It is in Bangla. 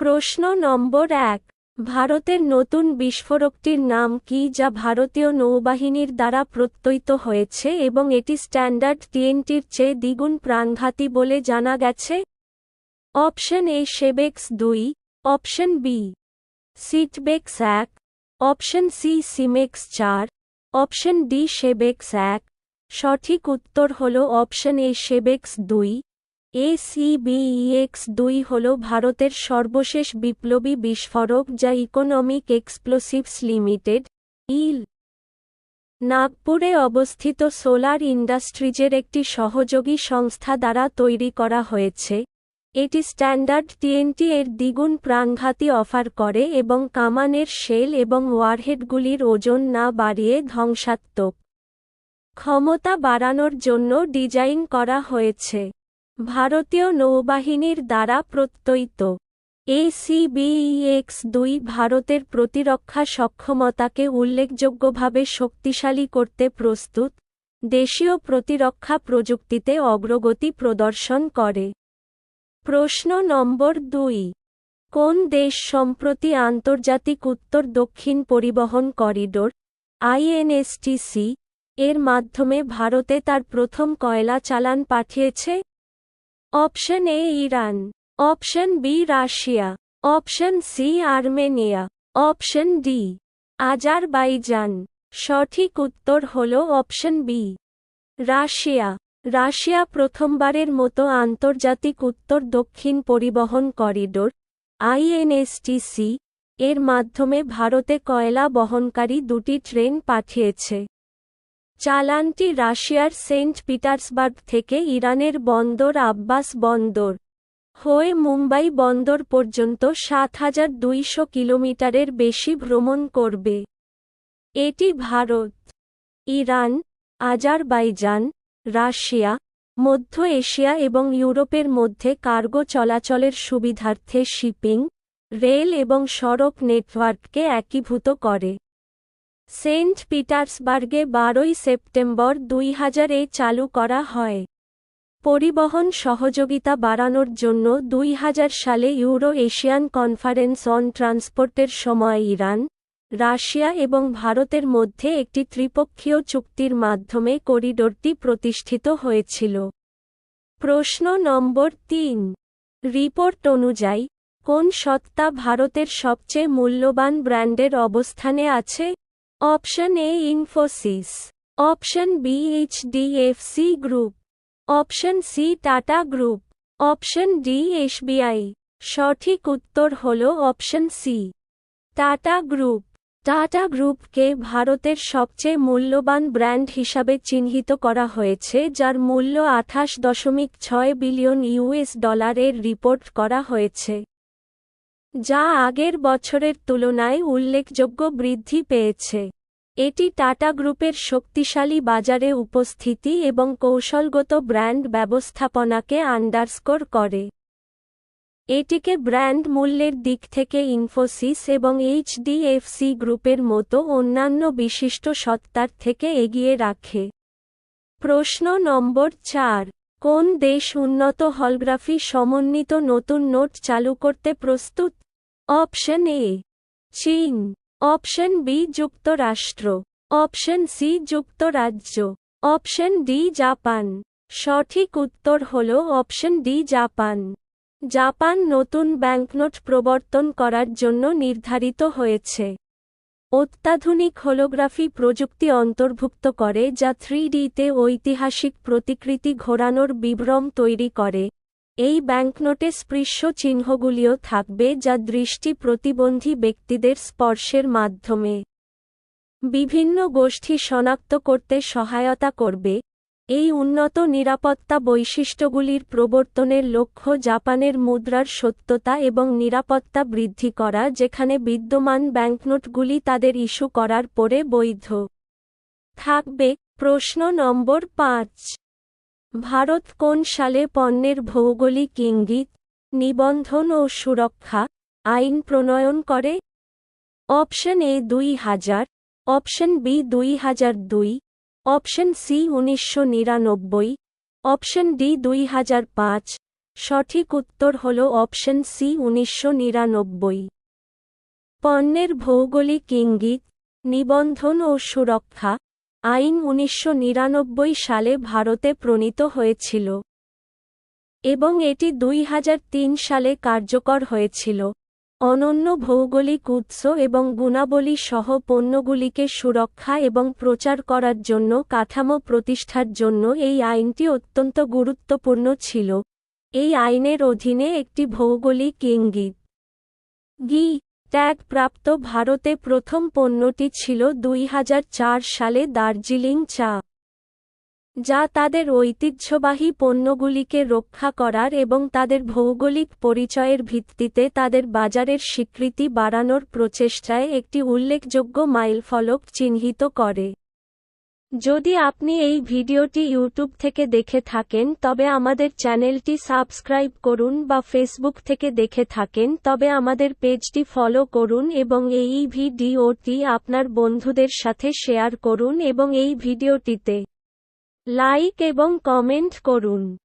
প্রশ্ন নম্বর এক। ভারতের নতুন বিস্ফোরকটির নাম কি যা ভারতীয় নৌবাহিনীর দ্বারা প্রত্যয়িত হয়েছে এবং এটি স্ট্যান্ডার্ড টিএনটির চেয়ে দ্বিগুণ প্রাণঘাতী বলে জানা গেছে? অপশন এ শেবেক্স দুই, অপশন বি, সিটবেক্স এক, অপশন সি সিমেক্স চার, অপশন ডি শেবেক্স এক। সঠিক উত্তর হল অপশন এ শেবেক্স দুই। এসিবিইএক্স দুই হল ভারতের সর্বশেষ বিপ্লবী বিস্ফোরক যা ইকোনমিক এক্সপ্লোসিভস লিমিটেড ইল নাগপুরে অবস্থিত সোলার ইন্ডাস্ট্রিজের একটি সহযোগী সংস্থা দ্বারা তৈরি করা হয়েছে। এটি স্ট্যান্ডার্ড টিএনটি এর দ্বিগুণ প্রাণঘাতী অফার করে এবং কামানের শেল এবং ওয়ারহেডগুলির ওজন না বাড়িয়ে ধ্বংসাত্মক ক্ষমতা বাড়ানোর জন্য ডিজাইন করা হয়েছে। ভারতীয় নৌবাহিনীর দ্বারা প্রত্যয়িত। এসিবিইএক্স দুই ভারতের প্রতিরক্ষা সক্ষমতাকে উল্লেখযোগ্যভাবে শক্তিশালী করতে প্রস্তুত, দেশীয় প্রতিরক্ষা প্রযুক্তিতে অগ্রগতি প্রদর্শন করে। প্রশ্ন নম্বর দুই, কোন দেশ সম্প্রতি আন্তর্জাতিক উত্তর দক্ষিণ পরিবহন করিডোর, আইএনএসটিসি, এর মাধ্যমে ভারতে তার প্রথম কয়লা চালান পাঠিয়েছে? Option A Iran option B Russia option C Armenia option D Azerbaijan সঠিক উত্তর হল অপশন বি রাশিয়া রাশিয়া প্রথমবারের মতো আন্তর্জাতিক উত্তর দক্ষিণ পরিবহন করিডোর আইএনএসটিসি এর মাধ্যমে ভারতে কয়লা বহনকারী দুটি ট্রেন পাঠিয়েছে। চালানটি রাশিয়ার সেন্ট পিটার্সবার্গ থেকে ইরানের বন্দর আব্বাস বন্দর হয়ে মুম্বাই বন্দর পর্যন্ত সাত হাজার দুইশো কিলোমিটারের বেশি ভ্রমণ করবে। এটি ভারত, ইরান, আজারবাইজান, রাশিয়া, মধ্য এশিয়া এবং ইউরোপের মধ্যে কার্গো চলাচলের সুবিধার্থে শিপিং, রেল এবং সড়ক নেটওয়ার্ককে একীভূত করে। সেন্ট পিটার্সবার্গে বারোই সেপ্টেম্বর দুই হাজারে চালু করা হয়। পরিবহন সহযোগিতা বাড়ানোর জন্য দুই হাজার সালে ইউরো এশিয়ান কনফারেন্স অন ট্রান্সপোর্টের সময় ইরান, রাশিয়া এবং ভারতের মধ্যে একটি ত্রিপক্ষীয় চুক্তির মাধ্যমে করিডোরটি প্রতিষ্ঠিত হয়েছিল। প্রশ্ন নম্বর তিন। রিপোর্ট অনুযায়ী, কোন সত্তা ভারতের সবচেয়ে মূল্যবান ব্র্যান্ডের অবস্থানে আছে? Option A Infosys option B HDFC group option C Tata group option D SBI সঠিক উত্তর হল option C Tata group Tata গ্রুপকে ভারতের সবচেয়ে মূল্যবান ব্র্যান্ড হিসাবে চিহ্নিত করা হয়েছে, যার মূল্য আঠাশ দশমিক ছয় বিলিয়ন ইউএস ডলারের রিপোর্ট করা হয়েছে। যা আগের বছরের তুলনায় উল্লেখযোগ্য বৃদ্ধি পেয়েছে। এটি টাটা গ্রুপের শক্তিশালী বাজারে উপস্থিতি এবং কৌশলগত ব্র্যান্ড ব্যবস্থাপনাকে আন্ডারস্কোর করে। এটিকে ব্র্যান্ড মূল্যের দিক থেকে ইনফোসিস এবং এইচডিএফসি গ্রুপের মতো অন্যান্য বিশিষ্ট সত্তার থেকে এগিয়ে রাখে। প্রশ্ন নম্বর চার। কোন দেশ উন্নত হলগ্রাফি সমন্বিত নতুন নোট চালু করতে প্রস্তুত? অপশন এ, চীন। অপশন বি, যুক্তরাষ্ট্র। অপশন সি, যুক্তরাজ্য। Option D, Japan. সঠিক উত্তর হল অপশন ডি, জাপান। জাপান নতুন ব্যাংকনোট প্রবর্তন করার জন্য নির্ধারিত হয়েছে। অত্যাধুনিক হোলোগ্রাফি প্রযুক্তি অন্তর্ভুক্ত করে যা থ্রি ডিতে ঐতিহাসিক প্রতিকৃতি ঘোরানোর বিভ্রম তৈরি করে। এই ব্যাঙ্কনোটে স্পৃশ্য চিহ্নগুলিও থাকবে যা দৃষ্টি প্রতিবন্ধী ব্যক্তিদের স্পর্শের মাধ্যমে। বিভিন্ন গোষ্ঠী শনাক্ত করতে সহায়তা করবে। এই উন্নত নিরাপত্তা বৈশিষ্ট্যগুলির প্রবর্তনের লক্ষ্য জাপানের মুদ্রার সত্যতা এবং নিরাপত্তা বৃদ্ধি করা, যেখানে বিদ্যমান ব্যাংকনোটগুলি তাদের ইস্যু করার পরে বৈধ। থাকবে। প্রশ্ন নম্বর পাঁচ। ভারত কোন সালে পণ্যের ভৌগোলিক ইঙ্গিত, নিবন্ধন ও সুরক্ষা, আইন প্রণয়ন করে? অপশন এ দুই হাজার, অপশন বি দুই হাজার দুই অপশন সি উনিশশো নিরানব্বই, অপশন ডি দুই হাজার পাঁচ, সঠিক উত্তর হল অপশন সি উনিশশো নিরানব্বই। পণ্যের ভৌগোলিক ইঙ্গিত, নিবন্ধন ও সুরক্ষা, আইন উনিশশো নিরানব্বই সালে ভারতে প্রণীত হয়েছিল এবং এটি দুই হাজার তিন সালে কার্যকর হয়েছিল। অনন্য ভৌগোলিক উৎস এবং গুণাবলী সহ পণ্যগুলিকে সুরক্ষা এবং প্রচার করার জন্য কাঠামো প্রতিষ্ঠার জন্য এই আইনটি অত্যন্ত গুরুত্বপূর্ণ ছিল। এই আইনের অধীনে একটি ভৌগোলিক ইঙ্গিত। গি. ট্যাগ প্রাপ্ত ভারতে প্রথম পণ্যটি ছিল দুই হাজার চার সালে দার্জিলিং চা। যা তাদের ঐতিহ্যবাহী পণ্যগুলিকে রক্ষা করার এবং তাদের ভৌগোলিক পরিচয়ের ভিত্তিতে তাদের বাজারের স্বীকৃতি বাড়ানোর প্রচেষ্টায় একটি উল্লেখযোগ্য মাইলফলক চিহ্নিত করে। যদি আপনি এই ভিডিওটি ইউটিউব থেকে দেখে থাকেন, তবে আমাদের চ্যানেলটি সাবস্ক্রাইব করুন বা ফেসবুক থেকে দেখে থাকেন, তবে আমাদের পেজটি ফলো করুন এবং এই ভিডিওটি আপনার বন্ধুদের সাথে শেয়ার করুন এবং এই ভিডিওটিতে লাইক এবং কমেন্ট করুন।